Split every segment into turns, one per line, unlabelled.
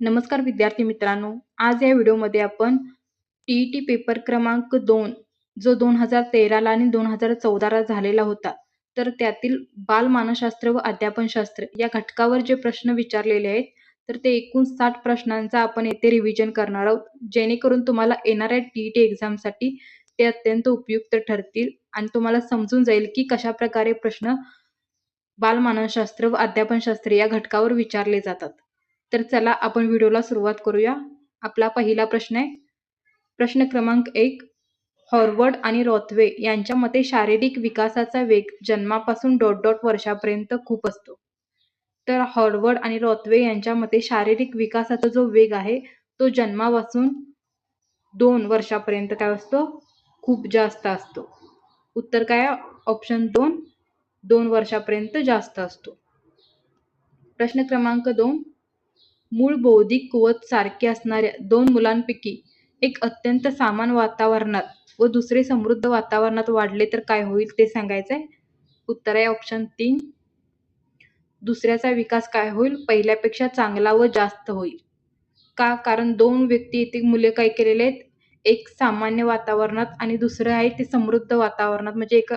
नमस्कार विद्यार्थी मित्रांनो आज या व्हिडिओमध्ये आपण टी ई टी पेपर क्रमांक दोन जो दोन हजार तेराला आणि दोन हजार चौदाला झालेला होता तर त्यातील बालमानसशास्त्र व अध्यापनशास्त्र या घटकावर जे प्रश्न विचारलेले आहेत तर ते एकूण साठ प्रश्नांचा आपण येथे रिव्हिजन करणार आहोत जेणेकरून तुम्हाला येणाऱ्या टी ई टी एक्झामसाठी ते अत्यंत उपयुक्त ठरतील आणि तुम्हाला समजून जाईल की कशा प्रकारे प्रश्न बालमानसशास्त्र व अध्यापनशास्त्र या घटकावर विचारले जातात. तर चला आपण व्हिडिओला सुरुवात करूया. आपला पहिला प्रश्न आहे. प्रश्न क्रमांक एक हॉर्वर्ड आणि रॉथवे यांच्या मते शारीरिक विकासाचा वेग जन्मापासून डॉट डॉट वर्षापर्यंत खूप असतो. तर हॉर्वर्ड आणि रॉथवे यांच्या मते शारीरिक विकासाचा जो वेग आहे तो जन्मापासून दोन वर्षापर्यंत काय असतो? खूप जास्त असतो. उत्तर काय ऑप्शन दोन दोन वर्षापर्यंत जास्त असतो. प्रश्न क्रमांक दोन मूळ बौद्धिक कुवत सारखे असणाऱ्या दोन मुलांपैकी एक अत्यंत सामान वातावरणात व दुसरे समृद्ध वातावरणात वाढले तर काय होईल ते सांगायचं आहे उत्तर आहे ऑप्शन तीन. दुसऱ्याचा विकास काय होईल? पहिल्यापेक्षा चांगला व जास्त होईल. का? कारण दोन व्यक्ती येथे मुले काय केलेले आहेत? एक सामान्य वातावरणात आणि दुसरं आहे ते समृद्ध वातावरणात. म्हणजे एक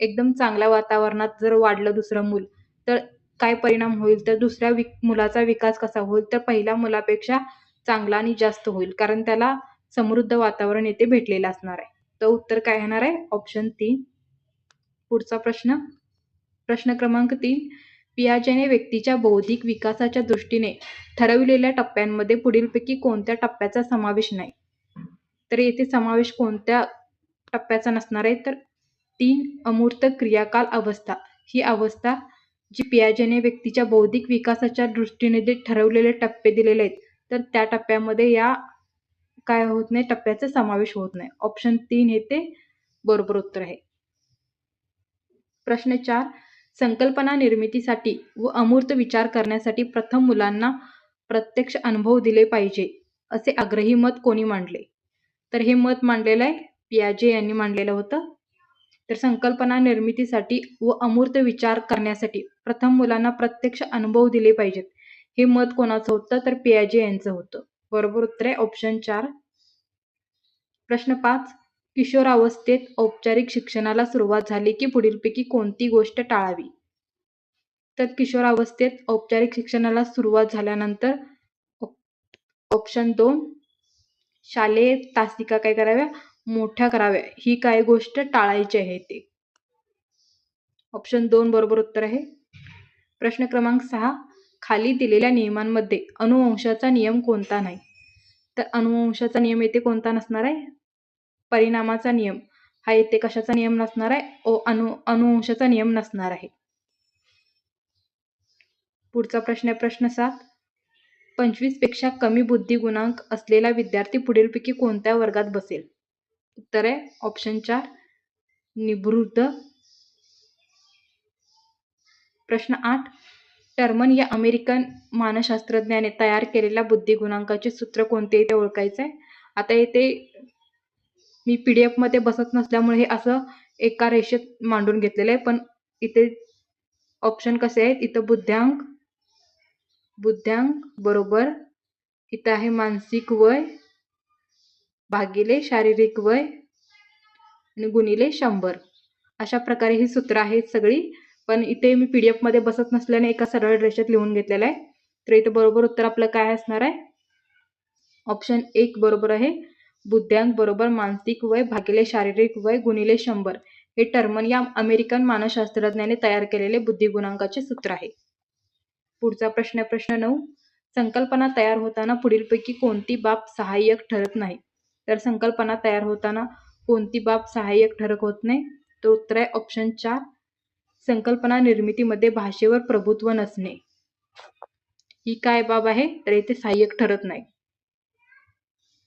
एकदम चांगल्या वातावरणात जर वाढलं दुसरं मूल तर काय परिणाम होईल तर दुसऱ्या विक मुलाचा विकास कसा होईल तर पहिल्या मुलापेक्षा चांगला आणि जास्त होईल कारण त्याला समृद्ध वातावरण येथे भेटलेलं असणार आहे. तर उत्तर काय येणार आहे? ऑप्शन तीन. पुढचा प्रश्न. प्रश्न क्रमांक तीन. पियाजेने व्यक्तीच्या बौद्धिक विकासाच्या दृष्टीने ठरविलेल्या टप्प्यांमध्ये पुढीलपैकी कोणत्या टप्प्याचा समावेश नाही? तर येथे समावेश कोणत्या टप्प्याचा नसणार आहे? तर तीन. अमूर्त क्रियाकाल अवस्था. ही अवस्था जी पियाजेने व्यक्तीच्या बौद्धिक विकासाच्या दृष्टीने जे ठरवलेले टप्पे दिलेले आहेत तर त्या टप्प्यामध्ये या काय होत नाही टप्प्याचा समावेश होत नाही. ऑप्शन तीन हे ते बरोबर उत्तर आहे. प्रश्न चार संकल्पना निर्मितीसाठी व अमूर्त विचार करण्यासाठी प्रथम मुलांना प्रत्यक्ष अनुभव दिले पाहिजे असे आग्रही मत कोणी मांडले? तर हे मत मांडलेलं आहे पियाजे यांनी मांडलेलं होतं. तर संकल्पना निर्मितीसाठी व अमूर्त विचार करण्यासाठी प्रथम मुलांना प्रत्यक्ष अनुभव दिले पाहिजेत. हे मत कोणाचं होतं? तर पियाजे यांचं होतं. बरोबर उत्तर? आहे ऑप्शन चार. प्रश्न पाच. किशोरावस्थेत औपचारिक शिक्षणाला सुरुवात झाली की पुढीलपैकी कोणती गोष्ट टाळावी? तर किशोरावस्थेत औपचारिक शिक्षणाला सुरुवात झाल्यानंतर ऑप्शन दोन. शालेय तासिका काय कराव्या? मोठ्या कराव्या. ही काय गोष्ट टाळायची आहे ते? ऑप्शन दोन बरोबर उत्तर आहे. प्रश्न क्रमांक सहा. खाली दिलेल्या नियमांमध्ये अनुवंशाचा नियम कोणता नाही? तर अनुवंशाचा नियम येथे कोणता नसणार आहे? परिणामाचा नियम. हा येथे कशाचा नियम नसणार आहे? ओ अनु अनुवंशाचा नियम नसणार आहे. पुढचा प्रश्न आहे प्रश्न सात. पंचवीसपेक्षा कमी बुद्धी गुणांक असलेला विद्यार्थी पुढीलपैकी कोणत्या वर्गात बसेल? उत्तर आहे ऑप्शन चार निवृत्त. प्रश्न आठ टर्मन या अमेरिकन मानसशास्त्रज्ञाने तयार केलेल्या बुद्धिगुणांकाचे सूत्र कोणते ते ओळखायचं? आहे आता येथे मी पी डी एफमध्ये बसत नसल्यामुळे हे असं एका रेषेत मांडून घेतलेलं आहे पण इथे ऑप्शन कसे आहेत? इथं बुद्ध्यांक बुद्ध्यांक बरोबर इथं आहे मानसिक वय भागिले शारीरिक वय आणि गुणिले शंभर. अशा प्रकारे ही सूत्र आहेत सगळी. पण इथे मी पी डी एफमध्ये बसत नसल्याने एका सरळ रेषेत लिहून घेतलेलं आहे. तर इथं बरोबर उत्तर आपलं काय असणार आहे? ऑप्शन एक बरोबर आहे. बुद्ध्यांक बरोबर मानसिक वय भागिले शारीरिक वय गुणिले शंभर. हे टर्मन या अमेरिकन मानसशास्त्रज्ञाने तयार केलेले बुद्धिगुणांकाचे सूत्र आहे. पुढचा प्रश्न प्रश्न नऊ. संकल्पना तयार होताना पुढीलपैकी कोणती बाब सहाय्यक ठरत नाही? तर संकल्पना तयार होताना कोणती बाब सहाय्यक ठरक होत नाही? तर उत्तर आहे ऑप्शन चार. संकल्पना निर्मितीमध्ये भाषेवर प्रभुत्व नसणे. ही काय बाब आहे? तर येथे सहाय्यक ठरत नाही.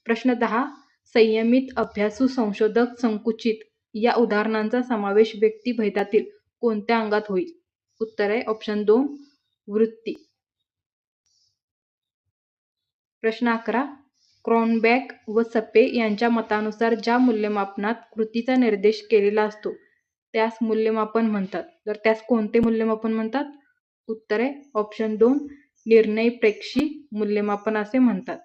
प्रश्न दहा. संयमित अभ्यासू संशोधक संकुचित. या उदाहरणांचा समावेश व्यक्तिभेदातील कोणत्या अंगात होईल? उत्तर आहे ऑप्शन दोन. वृत्ती. प्रश्न अकरा. क्रॉनबॅक व सप्पे यांच्या मतानुसार ज्या मूल्यमापनात कृतीचा निर्देश केलेला असतो त्यास मूल्यमापन म्हणतात. तर त्यास कोणते मूल्यमापन म्हणतात? उत्तर आहे ऑप्शन दोन निर्णय प्रेक्षी मूल्यमापन असे म्हणतात.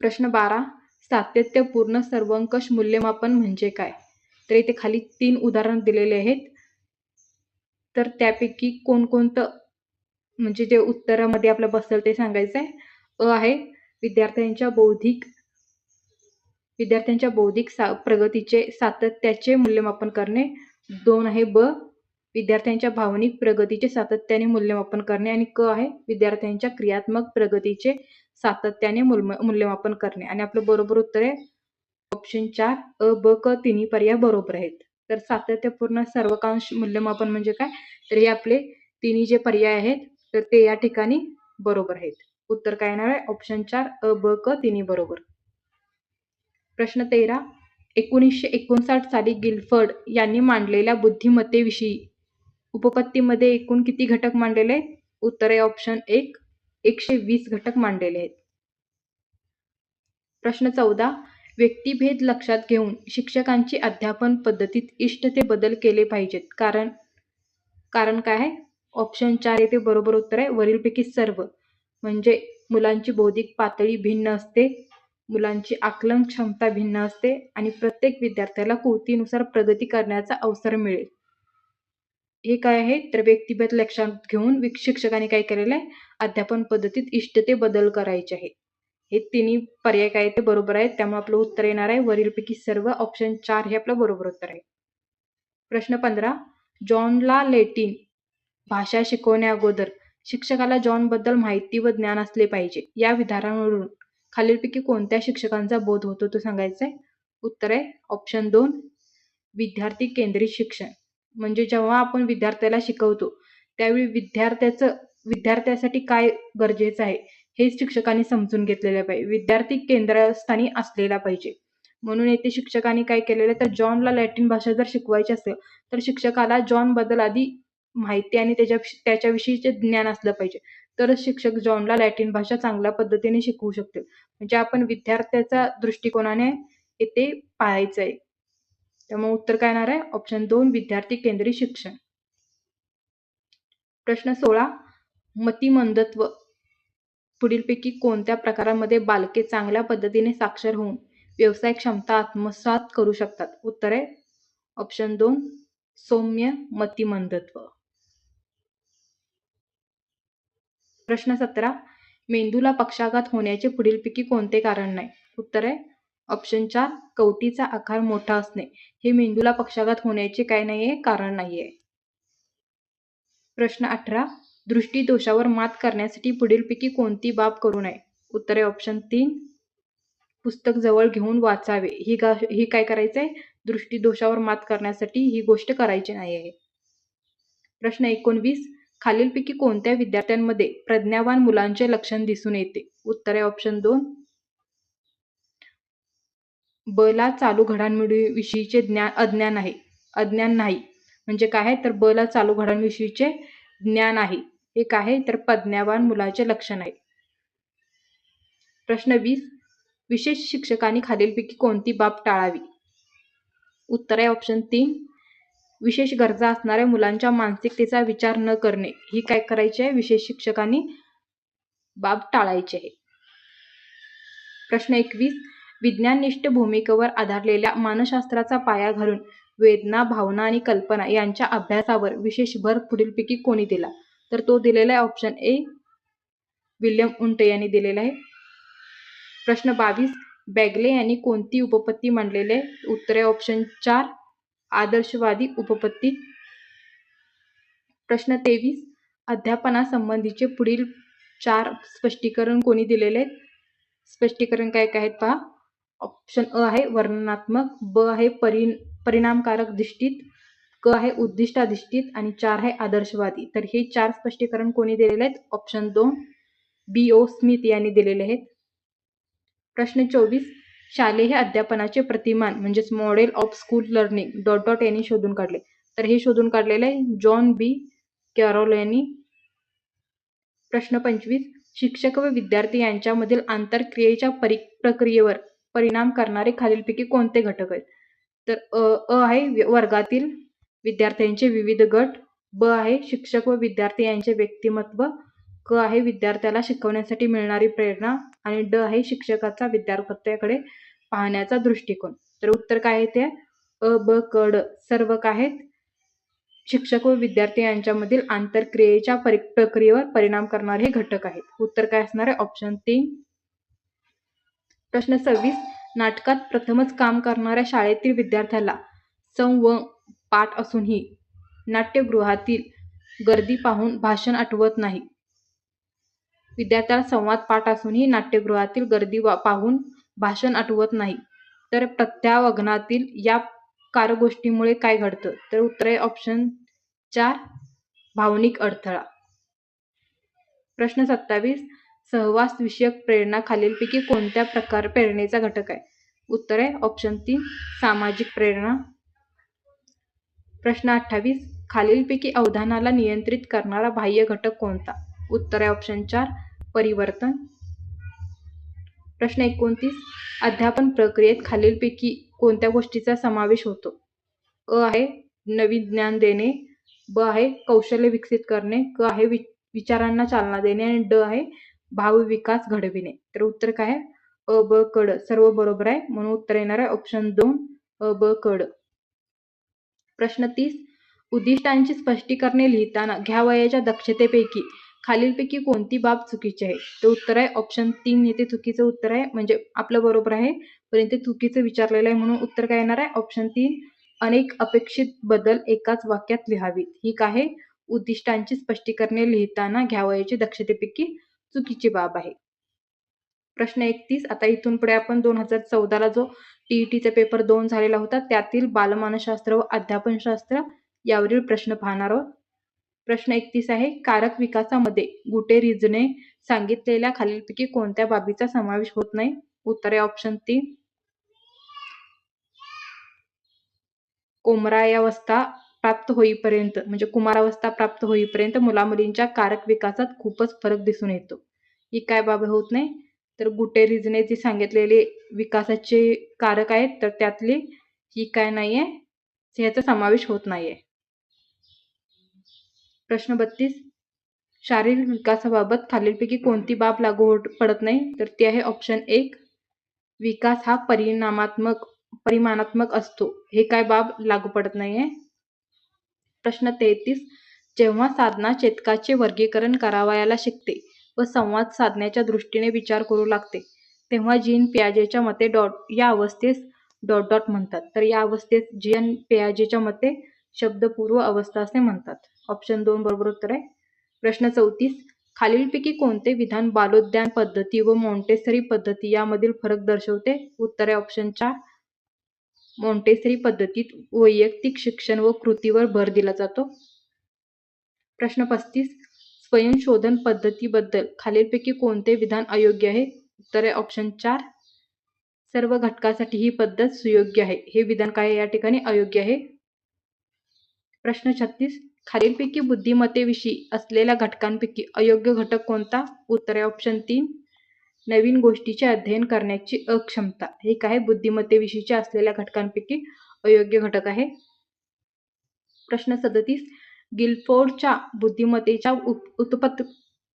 प्रश्न बारा सातत्यपूर्ण सर्वंकष मूल्यमापन म्हणजे काय? तर इथे खाली तीन उदाहरण दिलेले आहेत. तर त्यापैकी कोणकोणतं म्हणजे जे उत्तरामध्ये आपलं बसेल ते सांगायचं आहे अ आहे विद्यार्थ्यांच्या बौद्धिक विद्यार्थ्यांच्या बौद्धिक सा प्रगतीचे सातत्याचे मूल्यमापन करणे. दोन आहे ब विद्यार्थ्यांच्या भावनिक प्रगतीचे सातत्याने मूल्यमापन करणे. आणि क आहे विद्यार्थ्यांच्या क्रियात्मक प्रगतीचे सातत्याने मूल्यमापन करणे. आणि आपलं बरोबर उत्तर आहे ऑप्शन चार अ ब क तिन्ही पर्याय बरोबर आहेत. तर सातत्यपूर्ण सर्वकांश मूल्यमापन म्हणजे काय? तर हे आपले तिन्ही जे पर्याय आहेत तर ते या ठिकाणी बरोबर आहेत. उत्तर काय येणार आहे? ऑप्शन चार अ ब क तिन्ही बरोबर. प्रश्न तेरा एकोणीसशे एकोणसाठ साली गिलफर्ड यांनी मांडलेल्या बुद्धिमत्तेविषयी उपपत्तीमध्ये एकूण किती घटक मांडलेले आहेत? उत्तर आहे ऑप्शन एक एकशे वीस घटक मांडलेले आहेत. प्रश्न चौदा व्यक्तिभेद लक्षात घेऊन शिक्षकांची अध्यापन पद्धतीत इष्ट ते बदल केले पाहिजेत. कारण कारण काय आहे? ऑप्शन चार येथे बरोबर उत्तर आहे. वरीलपैकी सर्व. म्हणजे मुलांची बौद्धिक पातळी भिन्न असते. मुलांची आकलन क्षमता भिन्न असते. आणि प्रत्येक विद्यार्थ्याला कृतीनुसार प्रगती करण्याचा अवसर मिळेल. हे काय आहे? तर व्यक्तिभेद लक्षात घेऊन शिक्षकांनी काय केलेलं आहे? अध्यापन पद्धतीत इष्ट ते बदल करायचे आहे. हे तिन्ही पर्याय काय ते बरोबर आहेत. त्यामुळे आपलं उत्तर येणार आहे. वरीलपैकी सर्व. ऑप्शन चार हे आपलं बरोबर उत्तर आहे. प्रश्न पंधरा. जॉनला लेटिन भाषा शिकवण्या अगोदर शिक्षकाला जॉनबद्दल माहिती व ज्ञान असले पाहिजे. या विधानावरून खालीलपैकी कोणत्या शिक्षकांचा बोध होतो तो सांगायचा आहे उत्तर आहे ऑप्शन दोन विद्यार्थी केंद्रित शिक्षण. म्हणजे जेव्हा आपण विद्यार्थ्याला शिकवतो त्यावेळी विद्यार्थ्याचं विद्यार्थ्यासाठी काय गरजेचं आहे हे शिक्षकांनी समजून घेतलेलं पाहिजे. विद्यार्थी केंद्रस्थानी असलेला पाहिजे. म्हणून येथे शिक्षकांनी काय केलेलं तर जॉनला लॅटिन भाषा जर शिकवायची असेल तर शिक्षकाला जॉनबद्दल आधी माहिती आणि त्याच्या त्याच्याविषयीचे ज्ञान असलं पाहिजे. तरच शिक्षक जॉनला लॅटिन भाषा चांगल्या पद्धतीने शिकवू शकतील. म्हणजे आपण विद्यार्थ्याच्या दृष्टिकोनाने येथे पाहायचं आहे त्यामुळे उत्तर काय येणार आहे? ऑप्शन दोन विद्यार्थी केंद्रित शिक्षण. प्रश्न सोळा मतिमंदत्व. पुढीलपैकी कोणत्या प्रकारामध्ये बालके चांगल्या पद्धतीने साक्षर होऊन व्यवसाय क्षमता आत्मसात करू शकतात? उत्तर आहे ऑप्शन दोन सौम्य मतिमंदत्व. प्रश्न सतरा. मेंदूला पक्षाघात होण्याचे पुढीलपैकी कोणते कारण नाही? उत्तर आहे ऑप्शन चार कवटीचा आकार मोठा असणे. हे मेंदूला पक्षाघात होण्याचे काय नाहीये? कारण नाहीये. प्रश्न अठरा. दृष्टीदोषावर मात करण्यासाठी पुढीलपैकी कोणती बाब करू नये? उत्तरे ऑप्शन तीन पुस्तक जवळ घेऊन वाचावे. ही गा ही काय करायचंय? दृष्टी दृष्टीदोषावर मात करण्यासाठी ही गोष्ट करायची नाही आहे प्रश्न एकोणवीस. खालीलपैकी कोणत्या विद्यार्थ्यांमध्ये प्रज्ञावान मुलांचे लक्षण दिसून येते? उत्तरे ऑप्शन दोन. बला चालू घडामोडीविषयीचे ज्ञान अज्ञान आहे. अज्ञान नाही. म्हणजे काय आहे? तर बला चालू घडामोडीविषयीचे ज्ञान आहे. एक आहे? तर प्रज्ञावान मुलाचे लक्षण आहे. प्रश्न वीस. विशेष शिक्षकांनी खालीलपैकी कोणती बाब टाळावी? उत्तर आहे ऑप्शन तीन. विशेष गरजा असणाऱ्या मुलांच्या मानसिकतेचा विचार न करणे. ही काय करायची आहे? विशेष शिक्षकांनी बाब टाळायची आहे. प्रश्न एकवीस. विज्ञाननिष्ठ भूमिकेवर आधारलेल्या मानसशास्त्राचा पाया घालून वेदना भावना आणि कल्पना यांच्या अभ्यासावर विशेष भर पुढीलपैकी कोणी दिला? तर तो दिलेला आहे ऑप्शन ए विल्यम उंटे यांनी दिलेला आहे. प्रश्न बावीस. बॅगले यांनी कोणती उपपत्ती मांडलेली आहे? उत्तरे ऑप्शन चार. आदर्शवादी उपपत्ती. प्रश्न तेवीस. अध्यापनासंबंधीचे पुढील चार स्पष्टीकरण कोणी दिलेले? आहेत स्पष्टीकरण काय काय आहेत पहा. ऑप्शन अ आहे वर्णनात्मक ब आहे परि परिणामकारक दिष्टीत क आहे उद्दिष्टाधिष्ठित आणि चार आहे आदर्शवादी. तर हे चार स्पष्टीकरण कोणी दिलेले आहेत? ऑप्शन दोन. बी ओ स्मिथ यांनी दिलेले आहेत. प्रश्न चोवीस. शालेय अध्यापनाचे प्रतिमान म्हणजेच model of school learning dot dot यांनी शोधून काढले. तर हे शोधून काढलेले आहे जॉन बी कॅरोल यांनी प्रश्न पंचवीस. शिक्षक व विद्यार्थी यांच्यामधील आंतरक्रियेच्या परि प्रक्रियेवर परिणाम करणारे खालीलपैकी कोणते घटक आहेत? तर अ आहे वर्गातील विद्यार्थ्यांचे विविध गट. ब आहे शिक्षक व विद्यार्थी यांचे व्यक्तिमत्व. क आहे विद्यार्थ्याला शिकवण्यासाठी मिळणारी प्रेरणा. आणि ड आहे शिक्षकाचा विद्यार्थ्याकडे पाहण्याचा दृष्टिकोन. तर उत्तर काय आहे ते? अ ब कड सर्व काय आहेत? शिक्षक व विद्यार्थी यांच्यामधील आंतरक्रियेच्या प्रक्रियेवर परिणाम करणारे हे घटक आहेत. उत्तर काय असणार आहे? ऑप्शन तीन. प्रश्न सव्वीस. नाटकात प्रथमच काम करणाऱ्या शाळेतील विद्यार्थ्याला संव पाठ असूनही नाट्यगृहातील गर्दी पाहून भाषण आठवत नाही. विद्यार्थ्याला संवाद पाठ असूनही नाट्यगृहातील गर्दी पाहून भाषण आठवत नाही. तर प्रत्यावगनातील या कारगोष्टीमुळे काय घडतं? तर उत्तर आहे ऑप्शन चार भावनिक अडथळा. प्रश्न सत्तावीस सहवास विषयक प्रेरणा खालीलपैकी कोणत्या प्रकार प्रेरणेचा घटक आहे? उत्तर आहे ऑप्शन तीन सामाजिक प्रेरणा. प्रश्न अठ्ठावीस खालीलपैकी अवधानाला नियंत्रित करणारा बाह्य घटक कोणता? उत्तर आहे ऑप्शन चार परिवर्तन. प्रश्न एकोणतीस. अध्यापन प्रक्रियेत खालीलपैकी कोणत्या गोष्टीचा समावेश होतो? अ आहे नवीन ज्ञान देणे. ब आहे कौशल्य विकसित करणे. क आहे विचारांना चालना देणे. आणि ड आहे भाव विकास घडविणे. तर उत्तर काय आहे? अ ब कड सर्व बरोबर आहे. म्हणून उत्तर येणार आहे ऑप्शन दोन. अ ब कड प्रश्न तीस. उद्दिष्टांची स्पष्टीकरणे लिहिताना घ्या वयाच्या दक्षतेपैकी खालीलपैकी कोणती बाब चुकीची आहे? तर उत्तर आहे. ऑप्शन तीन येथे चुकीचं उत्तर आहे. म्हणजे आपलं बरोबर आहे. पण इथे चुकीचं विचारलेलं आहे म्हणून उत्तर काय येणार आहे? ऑप्शन तीन अनेक अपेक्षित बदल एकाच वाक्यात लिहावीत. ही काय? उद्दिष्टांची स्पष्टीकरणे लिहिताना घ्यावयाची दक्षतेपैकी चुकीची बाब आहे. प्रश्न एकतीस आता इथून पुढे आपण दोन हजार चौदाला जो टीईटीचा पेपर दोन झालेला होता त्यातील बालमानसशास्त्र व अध्यापनशास्त्र यावरील प्रश्न पाहणार आहोत. प्रश्न एकतीस आहे. कारक विकासामध्ये गुटेरिजने सांगितलेल्या खालीलपैकी कोणत्या बाबीचा समावेश होत नाही? उत्तर आहे ऑप्शन तीन. कोमरायावस्था प्राप्त होईपर्यंत म्हणजे कुमारावस्था प्राप्त होईपर्यंत मुलामुलींच्या कारक विकासात खूपच फरक दिसून येतो. ही काय बाब होत नाही? तर गुटेरिजने जी सांगितलेले विकासाचे कारक आहेत तर त्यातली ही काय नाही आहे ह्याचा समावेश होत नाहीये. प्रश्न बत्तीस. शारीरिक विकासाबाबत खालीलपैकी कोणती बाब लागू पडत नाही? तर ती आहे ऑप्शन एक. विकास हा परिणामात्मक परिमाणात्मक असतो. हे काय बाब लागू पडत नाहीये? प्रश्न तेहतीस. जेव्हा साधना चेतकाचे वर्गीकरण करावयाला शिकते व संवाद साधण्याच्या दृष्टीने विचार करू लागते तेव्हा जीन पियाजेच्या मते डॉट या अवस्थेस डॉट डॉट म्हणतात. तर या अवस्थेस जीन पियाजेच्या मते शब्दपूर्व अवस्था असे म्हणतात. ऑप्शन दोन बरोबर उत्तर आहे. प्रश्न चौतीस खालीलपैकी कोणते विधान बालोद्यान पद्धती व मॉन्टेसरी पद्धती यामधील फरक दर्शवते? उत्तर आहे ऑप्शन चार. मॉन्टेसरी पद्धतीत वैयक्तिक शिक्षण व कृतीवर भर दिला जातो. प्रश्न पस्तीस स्वयंशोधन पद्धतीबद्दल खालीलपैकी कोणते विधान अयोग्य आहे? उत्तर आहे ऑप्शन चार. सर्व घटकासाठी ही पद्धत सुयोग्य आहे. हे विधान काय या ठिकाणी अयोग्य आहे. प्रश्न छत्तीस खालीलपैकी बुद्धिमत्तेविषयी असलेल्या घटकांपैकी अयोग्य घटक कोणता? उत्तर आहे ऑप्शन तीन. नवीन गोष्टीचे अध्ययन करण्याची अक्षमता. हे काय? बुद्धिमत्तेविषयीच्या असलेल्या घटकांपैकी अयोग्य घटक आहे. प्रश्न सदतीस. गिलफोर्डच्या बुद्धिमत्तेच्या उत्पत्त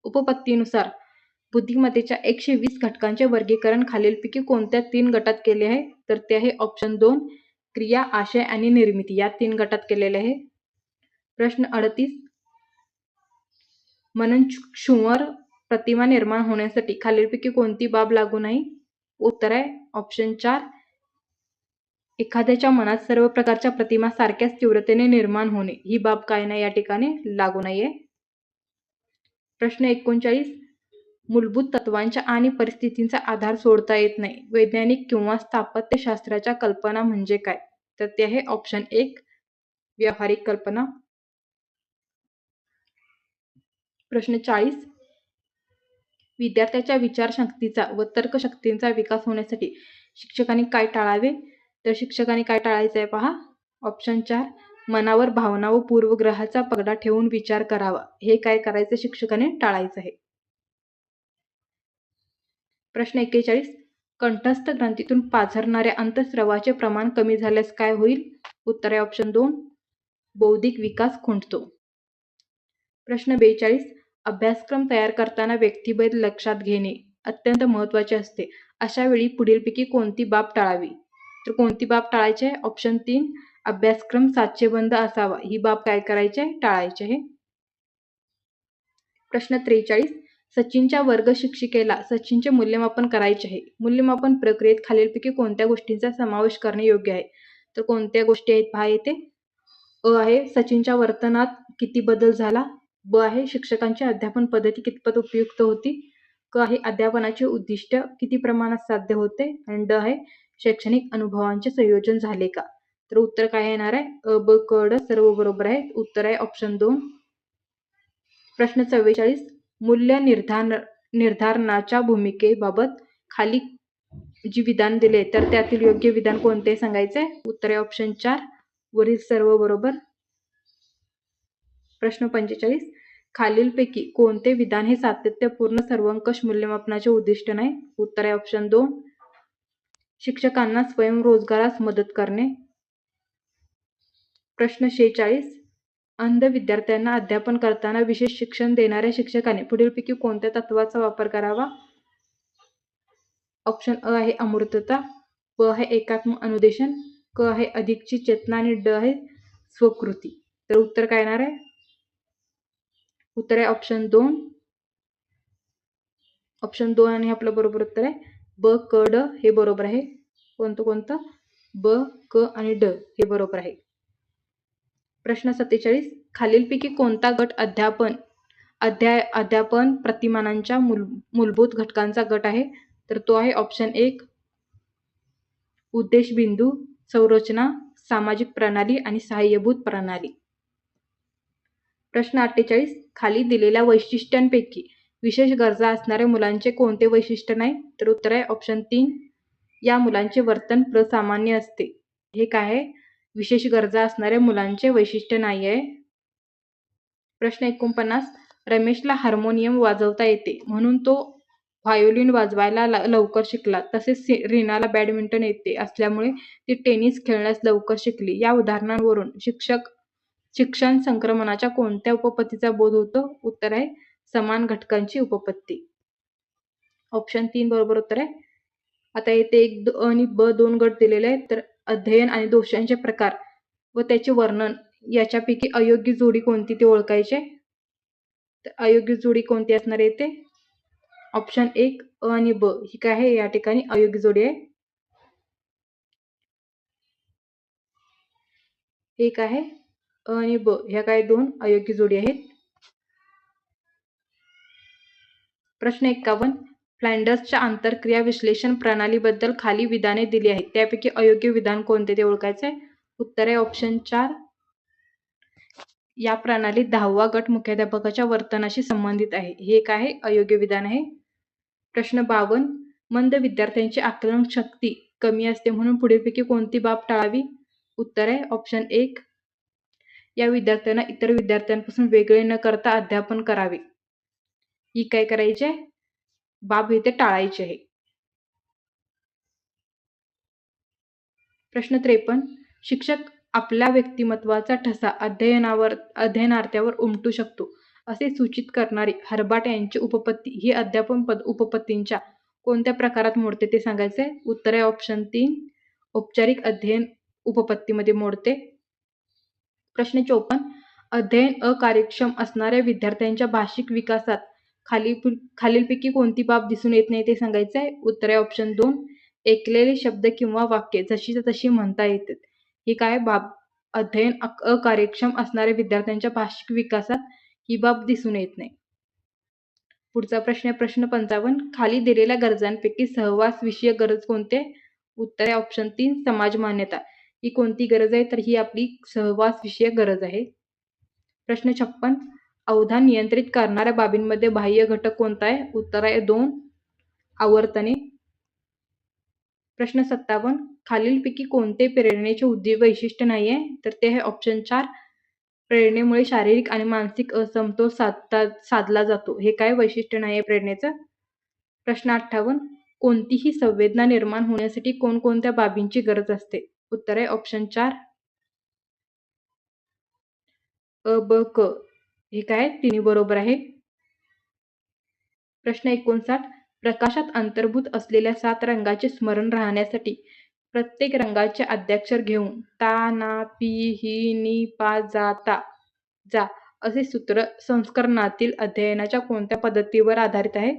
उपपत्तीनुसार बुद्धिमत्तेच्या एकशे वीस घटकांचे वर्गीकरण खालीलपैकी कोणत्या तीन गटात केले आहे? तर ते आहे ऑप्शन दोन क्रिया आशय आणि निर्मिती. या तीन गटात केलेले आहे. प्रश्न अडतीस. मनन क्षुवर प्रतिमा निर्माण होण्यासाठी खालीलपैकी कोणती बाब लागू नाही? उत्तर आहे ऑप्शन चार. एखाद्याच्या मनात सर्व प्रकारच्या प्रतिमा सारख्याच तीव्रतेने निर्माण होणे ही बाब काय नाही या ठिकाणी लागू नाहीये. प्रश्न एकोणचाळीस. मूलभूत तत्वांच्या आणि परिस्थितींचा आधार सोडता येत नाही. वैज्ञानिक किंवा स्थापत्यशास्त्राच्या कल्पना म्हणजे काय? तर ते आहे ऑप्शन एक व्यावहारिक कल्पना. प्रश्न चाळीस. विद्यार्थ्याच्या विचारशक्तीचा व तर्कशक्तींचा विकास होण्यासाठी शिक्षकांनी काय टाळावे? तर शिक्षकांनी काय टाळायचं आहे पहा. ऑप्शन चार मनावर भावना व पूर्वग्रहाचा पगडा ठेवून विचार करावा. हे काय करायचं? शिक्षकाने टाळायचं आहे. प्रश्न एक्केचाळीस कंठस्थ ग्रंथीतून पाझरणाऱ्या अंतस्रवाचे प्रमाण कमी झाल्यास काय होईल? उत्तर आहे ऑप्शन दोन. बौद्धिक विकास खुंटतो. प्रश्न बेचाळीस अभ्यासक्रम तयार करताना व्यक्तिभेद लक्षात घेणे अत्यंत महत्त्वाचे असते. अशा वेळी पुढीलपैकी कोणती बाब टाळावी? तर कोणती बाब टाळायची आहे? ऑप्शन तीन अभ्यासक्रम साचेबंद असावा. ही बाब काय करायची आहे? टाळायची आहे. प्रश्न त्रेचाळीस सचिनच्या वर्ग शिक्षिकेला सचिनचे मूल्यमापन करायचे आहे. मूल्यमापन प्रक्रियेत खालीलपैकी कोणत्या गोष्टींचा समावेश करणे योग्य आहे? तर कोणत्या गोष्टी आहेत? पहा येते अ आहे सचिनच्या वर्तनात किती बदल झाला? ब आहे. शिक्षकांची अध्यापन पद्धती कितपत उपयुक्त होती? क आहे. अध्यापनाचे उद्दिष्ट किती प्रमाणात साध्य होते? आणि ड आहे. शैक्षणिक अनुभवांचे संयोजन झाले का? तर उत्तर काय येणार आहे? अ ब क ड सर्व बरोबर आहे उत्तर आहे ऑप्शन दोन. प्रश्न चव्वेचाळीस. मूल्य निर्धार निर्धारणाच्या भूमिकेबाबत खाली जी विधान दिले तर त्यातील योग्य विधान कोणते सांगायचे? उत्तर आहे ऑप्शन चार. वरील सर्व बरोबर. प्रश्न पंचेचाळीस. खालीलपैकी कोणते विधान हे सातत्यपूर्ण सर्वंकष मूल्यमापनाचे उद्दिष्ट नाही? उत्तर आहे ऑप्शन दोन. शिक्षकांना स्वयंरोजगारास मदत करणे. प्रश्न शेचाळीस. अंध विद्यार्थ्यांना अध्यापन करताना विशेष शिक्षण देणाऱ्या शिक्षकाने पुढीलपैकी कोणत्या तत्वाचा वापर करावा? ऑप्शन अ आहे अमूर्तता. ब आहे एकात्म अनुदेशन. क आहे अधिकची चेतना आणि ड आहे स्वकृती. तर उत्तर काय येणार आहे? उत्तर आहे ऑप्शन दोन. ऑप्शन दोन आणि आपलं बरोबर उत्तर आहे ब क ड हे बरोबर आहे. कोणतं कोणतं? ब क आणि ड हे बरोबर आहे. प्रश्न सत्तेचाळीस खालीलपैकी कोणता गट अध्यापन अध्याय अध्यापन प्रतिमानांच्या मूल मूलभूत घटकांचा गट आहे? तर तो आहे ऑप्शन एक उद्देश बिंदू संरचना सामाजिक प्रणाली आणि सहाय्यभूत प्रणाली. प्रश्न अठ्ठेचाळीस. खाली दिलेल्या वैशिष्ट्यांपैकी विशेष गरजा असणाऱ्या मुलांचे कोणते वैशिष्ट्य नाही? तर उत्तर आहे ऑप्शन तीन. या मुलांचे वर्तन प्रसामान्य असते. हे काय आहे? विशेष गरजा असणाऱ्या मुलांचे वैशिष्ट्य नाही आहे. प्रश्न एकोणपन्नास. रमेशला हार्मोनियम वाजवता येते. म्हणून तो व्हायोलिन वाजवायला लवकर शिकला. तसेच रीनाला बॅडमिंटन येते. असल्यामुळे ती टेनिस खेळण्यास लवकर शिकली. या उदाहरणांवरून शिक्षक शिक्षण संक्रमणाच्या कोणत्या उपपत्तीचा बोध होतो? उत्तर आहे समान घटकांची उपपत्ती. ऑप्शन तीन बरोबर उत्तर आहे. आता येथे एक आणि ब दोन गट दिलेले आहेत तर अध्ययन आणि दोषांचे प्रकार व त्याचे वर्णन याच्यापैकी अयोग्य जोडी कोणती ते ओळखायचे? तर अयोग्य जोडी कोणती असणार आहे ते ऑप्शन एक अ आणि ब. ही काय आहे? या ठिकाणी अयोग्य जोडी आहे. एक आहे अ आणि ब ह्या काय दोन अयोग्य जोडी आहेत. प्रश्न एक्कावन्न फ्लँडर्सच्या आंतरक्रिया विश्लेषण प्रणालीबद्दल खाली विधाने दिली आहेत. त्यापैकी अयोग्य विधान कोणते ते ओळखायचे उत्तर आहे ऑप्शन चार. या प्रणालीत दहावा गट मुख्याध्यापकाच्या वर्तनाशी संबंधित आहे. हे काय अयोग्य विधान आहे. प्रश्न बावन्न मंद विद्यार्थ्यांची आकलन शक्ती कमी असते म्हणून पुढीलपैकी कोणती बाब टाळावी? उत्तर आहे ऑप्शन एक. या विद्यार्थ्यांना इतर विद्यार्थ्यांपासून वेगळे न करता अध्यापन करावे. ही काय करायची? आहे बाब इथे टाळायची आहे. प्रश्न त्रेपन्न. शिक्षक आपल्या व्यक्तिमत्वाचा ठसा अध्ययनावर अध्ययनार्थ्यावर उमटू शकतो असे सूचित करणारी हरबाट यांची उपपत्ती ही अध्यापन पद उपपत्तींच्या कोणत्या प्रकारात मोडते ते सांगायचे उत्तर आहे ऑप्शन तीन. औपचारिक अध्ययन उपपत्तीमध्ये मोडते. प्रश्न चोपन्न. अध्ययन अकार्यक्षम असणाऱ्या विद्यार्थ्यांच्या भाषिक विकासात खाली खालीलपैकी कोणती बाब दिसून येत नाही ते सांगायचं आहे उत्तर आहे ऑप्शन दोन. ऐकलेले शब्द किंवा वाक्य जशी तशी म्हणता येतात. ही काय बाब? अध्ययन अकार्यक्षम असणाऱ्या विद्यार्थ्यांच्या भाषिक विकासात ही बाब दिसून येत नाही. पुढचा प्रश्न आहे प्रश्न पंचावन्न. खाली दिलेल्या गरजांपैकी सहवास विषय गरज कोणते? उत्तर आहे ऑप्शन तीन. समाज मान्यता. ही कोणती गरज आहे? तर ही आपली सहवास विषय गरज आहे. प्रश्न छप्पन. अवधान नियंत्रित करणाऱ्या बाबींमध्ये बाह्य घटक कोणता आहे? उत्तर आहे दोन. आवर्तने. प्रश्न सत्तावन्न. खालीलपैकी कोणते प्रेरणेचे उद्दीप वैशिष्ट्य नाही आहे? तर ते आहे ऑप्शन चार. प्रेरणेमुळे शारीरिक आणि मानसिक असमतोल साधता साधला जातो. हे काय वैशिष्ट्य नाही आहे प्रेरणेचं? प्रश्न अठ्ठावन्न. कोणतीही संवेदना निर्माण होण्यासाठी कोणकोणत्या बाबींची गरज असते? उत्तर आहे ऑप्शन चार. अ ब क. हे काय तिन्ही बरोबर आहे. प्रश्न एकोणसाठ. प्रकाशात अंतर्भूत असलेल्या सात रंगाचे स्मरण राहण्यासाठी प्रत्येक रंगाचे आद्याक्षर घेऊन ता ना पी ही नी पा जा ता जा असे सूत्र संस्करणातील अध्ययनाच्या कोणत्या पद्धतीवर आधारित आहे?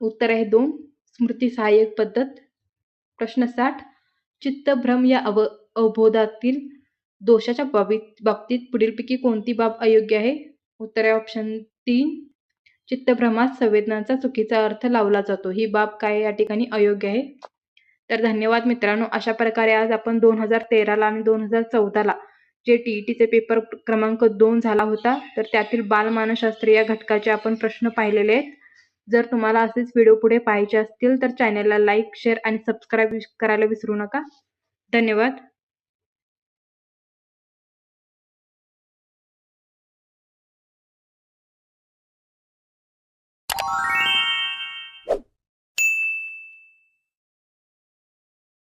उत्तर आहे दोन. स्मृती सहाय्यक पद्धत. प्रश्न साठ चित्तभ्रम या अव अवबोधातील दोषाच्या बाबीत बाबतीत पुढीलपैकी कोणती बाब अयोग्य आहे? उत्तर आहे ऑप्शन तीन. चित्तभ्रमात संवेदनांचा चुकीचा अर्थ लावला जातो. ही बाब काय या ठिकाणी अयोग्य आहे? तर धन्यवाद मित्रांनो. अशा प्रकारे आज आपण दोन हजार तेराला आणि दोन हजार चौदाला जे टी ई टीचे पेपर क्रमांक दोन झाला होता तर त्यातील बालमानसशास्त्र या घटकाचे आपण प्रश्न पाहिलेले आहेत. जर तुम्हाला असेच व्हिडिओ पुढे पाहायचे असतील तर चॅनलला लाईक शेअर आणि सबस्क्राईब करायला विसरू नका. धन्यवाद.